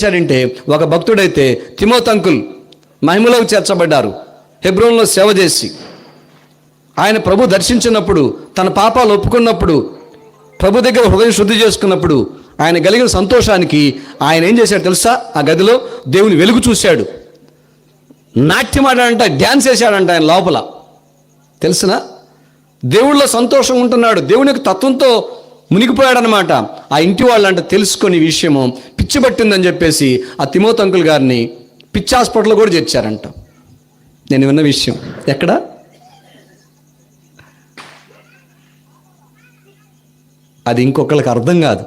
చేశాడంటే ఒక భక్తుడైతే తిమోతంకుల్ మహిమలోకి చేర్చబడ్డారు. హెబ్రోన్లో సేవ చేసి ఆయన ప్రభు దర్శించినప్పుడు తన పాపాలు ఒప్పుకున్నప్పుడు ప్రభు దగ్గర హృదయం శుద్ధి చేసుకున్నప్పుడు ఆయన కలిగిన సంతోషానికి ఆయన ఏం చేశాడు తెలుసా? ఆ గదిలో దేవుని వెలుగు చూశాడు. నాట్యమాడాడంట డ్యాన్స్ వేశాడంట ఆయన లోపల. తెలుసునా? దేవుళ్ళో సంతోషం ఉంటున్నాడు. దేవుని యొక్క తత్వంతో మునిగిపోయాడనమాట. ఆ ఇంటి వాళ్ళంట తెలుసుకొని విషయము పిచ్చి పట్టిందని చెప్పేసి ఆ తిమోతంకుల్ గారిని పిచ్చి హాస్పిటల్లో కూడా చేర్చారంట. నేను విన్న విషయం. ఎక్కడ? అది ఇంకొకళ్ళకి అర్థం కాదు.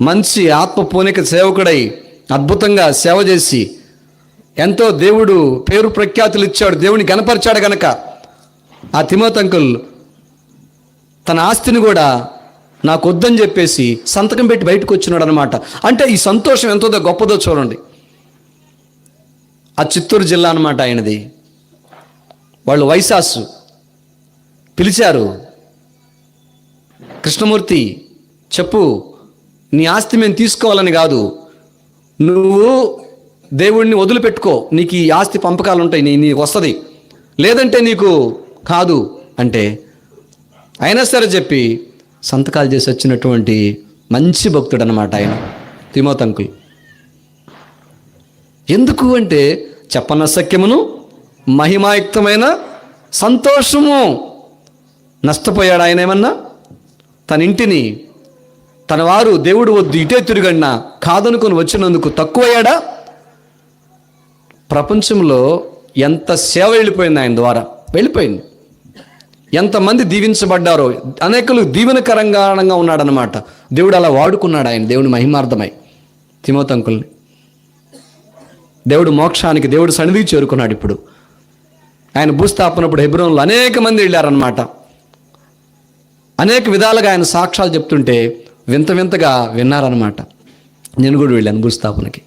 మంచి ఆత్మ పూనిక సేవకుడై అద్భుతంగా సేవ చేసి ఎంతో దేవుడు పేరు ప్రఖ్యాతులు ఇచ్చాడు దేవుని గనపరిచాడు గనక. ఆ తిమోతంకుల్ తన ఆస్తిని కూడా నాకు వద్దని చెప్పేసి సంతకం పెట్టి బయటకు వచ్చినాడు అనమాట అంటే ఈ సంతోషం ఎంతో గొప్పదో చూడండి. ఆ చిత్తూరు జిల్లా అనమాట ఆయనది. వాళ్ళు వైశాసు పిలిచారు కృష్ణమూర్తి చెప్పు నీ ఆస్తి మేము తీసుకోవాలని కాదు. నువ్వు దేవుణ్ణి వదిలిపెట్టుకో. నీకు ఈ ఆస్తి పంపకాలు ఉంటాయి నీ నీకు వస్తుంది. లేదంటే నీకు కాదు. అంటే అయినా సరే చెప్పి సంతకాలు చేసి వచ్చినటువంటి మంచి భక్తుడు అనమాట ఆయన తిమోతంకుల్ ఎందుకు అంటే చెప్పన సఖ్యమును మహిమాయుక్తమైన సంతోషము. నష్టపోయాడు ఆయన ఏమన్నా? తన ఇంటిని తన వారు దేవుడు వద్దు ఇటే తిరుగన్నా కాదనుకొని వచ్చినందుకు తక్కువయ్యాడా? ప్రపంచంలో ఎంత సేవ వెళ్ళిపోయింది ఆయన ద్వారా? వెళ్ళిపోయింది. ఎంతమంది దీవించబడ్డారో అనేకులు దీవెనకరంగా ఉన్నాడనమాట దేవుడు అలా వాడుకున్నాడు ఆయన దేవుని మహిమార్థమై. తిమోతంకుల్ని దేవుడు మోక్షానికి దేవుడు సన్నిధికి చేరుకున్నాడు ఇప్పుడు. ఆయన భూస్థాపనప్పుడు హెబ్రోన్లో అనేక మంది వెళ్ళారనమాట అనేక విధాలుగా ఆయన సాక్ష్యాలు చెప్తుంటే వింత వింతగా విన్నారనమాట నేను కూడా వెళ్ళాను భూస్థాపనకి.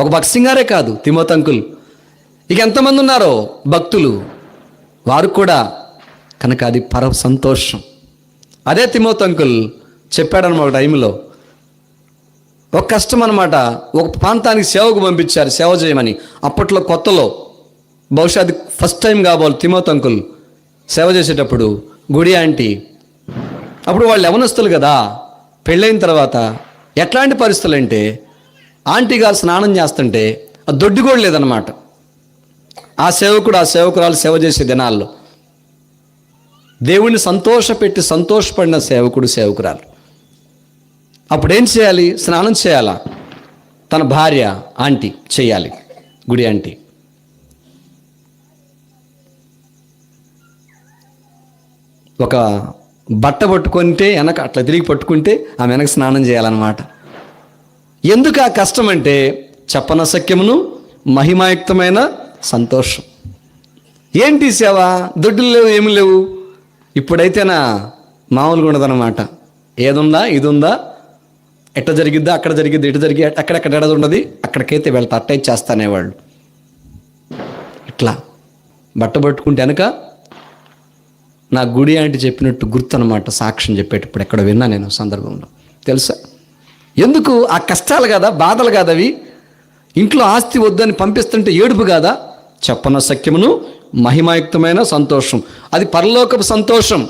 ఒక భక్సింగారే కాదు తిమోతంకుల్ ఇక ఎంతమంది ఉన్నారో భక్తులు వారు కూడా కనుక అది పర సంతోషం. అదే తిమోతంకుల్ చెప్పాడనమాట ఒక టైంలో ఒక కష్టం అనమాట ఒక ప్రాంతానికి సేవకు పంపించారు సేవ చేయమని. అప్పట్లో కొత్తలో బహుశా అది ఫస్ట్ టైం కాబోలు తిమోతంకుల్ సేవ చేసేటప్పుడు గుడి ఆంటీ అప్పుడు వాళ్ళు యవనస్తులు కదా పెళ్ళైన తర్వాత ఎట్లాంటి పరిస్థితులు అంటే ఆంటీ గారు స్నానం చేస్తుంటే దొడ్డు కూడా లేదనమాట ఆ సేవకుడు ఆ సేవకురాలు సేవ చేసే దినాల్లో దేవుణ్ణి సంతోషపెట్టి సంతోషపడిన సేవకుడు సేవకురాలు. అప్పుడేం చేయాలి? స్నానం చేయాలా? తన భార్య ఆంటీ చేయాలి. గుడి ఆంటీ. ఒక బట్ట పట్టుకుంటే వెనక అట్లా తిరిగి పట్టుకుంటే ఆమె వెనక స్నానం చేయాలన్నమాట. ఎందుకు ఆ కష్టం అంటే చెప్పన సఖ్యమును మహిమాయుక్తమైన సంతోషం. ఏంటి సేవ? దొడ్డులు లేవు ఏమి లేవు. ఇప్పుడైతే నా మామూలుగా ఉండదన్నమాట. ఏదుందా ఇది ఉందా ఎట్ట జరిగిద్దా అక్కడ జరిగిద్ది ఇటు జరిగి అక్కడెక్కడ ఎడది ఉండదు అక్కడికైతే వెళ్తా అట్టై చేస్తానేవాళ్ళు. ఇట్లా. బట్ట పట్టుకుంటే వెనక నా గుడి అంటే చెప్పినట్టు గుర్తు అనమాట సాక్ష్యం చెప్పేటప్పుడు ఎక్కడ విన్నా నేను సందర్భంలో. తెలుసా? ఎందుకు? ఆ కష్టాలు కదా బాధలు కాదు అవి ఇంట్లో ఆస్తి వద్దని పంపిస్తుంటే ఏడుపు కాదా? చెప్పన సఖ్యమును మహిమాయుక్తమైన సంతోషం. అది పరలోకపు సంతోషం.